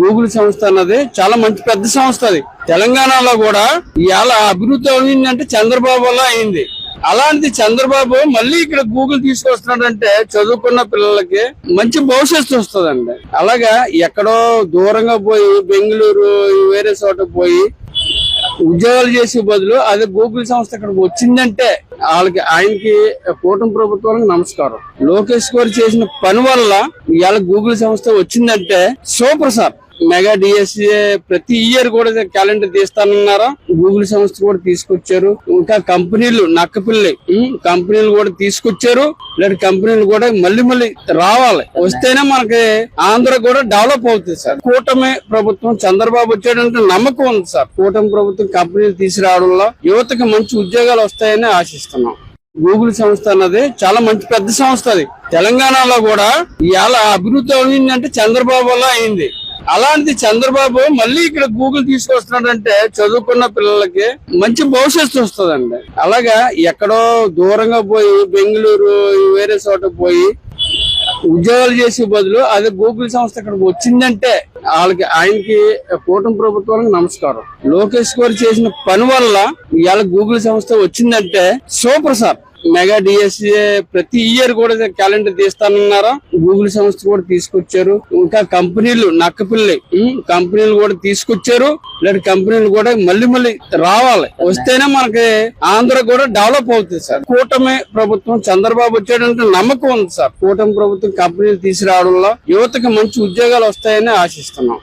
Google సంస్థ అన్నది చాలా మంచి పెద్ద సంస్థ అది. తెలంగాణలో కూడా ఇవాళ అభివృద్ధి అయిందంటే చంద్రబాబు వల్ల అయింది. అలాంటిది చంద్రబాబు మళ్ళీ ఇక్కడ గూగుల్ తీసుకొస్తున్నాడంటే చదువుకున్న పిల్లలకి మంచి భవిష్యత్తు వస్తుందండి. అలాగా ఎక్కడో దూరంగా పోయి బెంగళూరు వేరే చోట పోయి ఉద్యోగాలు చేసే బదులు అదే గూగుల్ సంస్థ ఇక్కడికి వచ్చిందంటే వాళ్ళకి ఆయనకి కూటమి ప్రభుత్వానికి నమస్కారం. లోకేష్ గారు చేసిన పని వల్ల ఇవాళ గూగుల్ సంస్థ వచ్చిందంటే సూపర్ సార్. మెగా డిఎస్ఏ ప్రతి ఇయర్ కూడా క్యాలెండర్ తీస్తానన్నారా? గూగుల్ సంస్థ కూడా తీసుకొచ్చారు. ఇంకా కంపెనీలు నక్కపిల్లి కంపెనీలు కూడా తీసుకొచ్చారు. ఇలాంటి కంపెనీలు కూడా మళ్ళీ మళ్ళీ రావాలి. వస్తేనే మనకి ఆంధ్ర కూడా డెవలప్ అవుతుంది సార్. కూటమి ప్రభుత్వం చంద్రబాబు వచ్చాడంటే నమ్మకం ఉంది సార్. కూటమి ప్రభుత్వం కంపెనీలు తీసుకురావడంలో యువతకి మంచి ఉద్యోగాలు వస్తాయని ఆశిస్తున్నాం. గూగుల్ సంస్థ అన్నది చాలా మంచి పెద్ద సంస్థ అది. తెలంగాణలో కూడా ఇలా అభివృద్ధి అయిందంటే చంద్రబాబు వల్ల అయింది. అలాంటి చంద్రబాబు మళ్ళీ ఇక్కడ గూగుల్ తీసుకొస్తున్నాడంటే చదువుకున్న పిల్లలకి మంచి భవిష్యత్తు వస్తుందండి. అలాగా ఎక్కడో దూరంగా పోయి బెంగళూరు వేరే చోట పోయి ఉద్యోగాలు చేసే బదులు అదే గూగుల్ సంస్థ ఇక్కడికి వచ్చిందంటే వాళ్ళకి ఆయనకి కూటమి ప్రభుత్వానికి నమస్కారం. లోకేష్ గారు చేసిన పని వల్ల ఇవాళ గూగుల్ సంస్థ వచ్చిందంటే సూపర్ సార్. మెగా డిఎస్ఏ ప్రతి ఇయర్ కూడా క్యాలెండర్ తీస్తానన్నారా? గూగుల్ సంస్థ కూడా తీసుకొచ్చారు. ఇంకా కంపెనీలు నక్కపిల్లి కంపెనీలు కూడా తీసుకొచ్చారు. ఇలాంటి కంపెనీలు కూడా మళ్ళీ మళ్ళీ రావాలి. వస్తేనే మనకి ఆంధ్ర కూడా డెవలప్ అవుతుంది సార్. కూటమి ప్రభుత్వం చంద్రబాబు వచ్చాడంటే నమ్మకం ఉంది సార్. కూటమి ప్రభుత్వం కంపెనీలు తీసుకురావడంలో యువతకు మంచి ఉద్యోగాలు వస్తాయని ఆశిస్తున్నాం.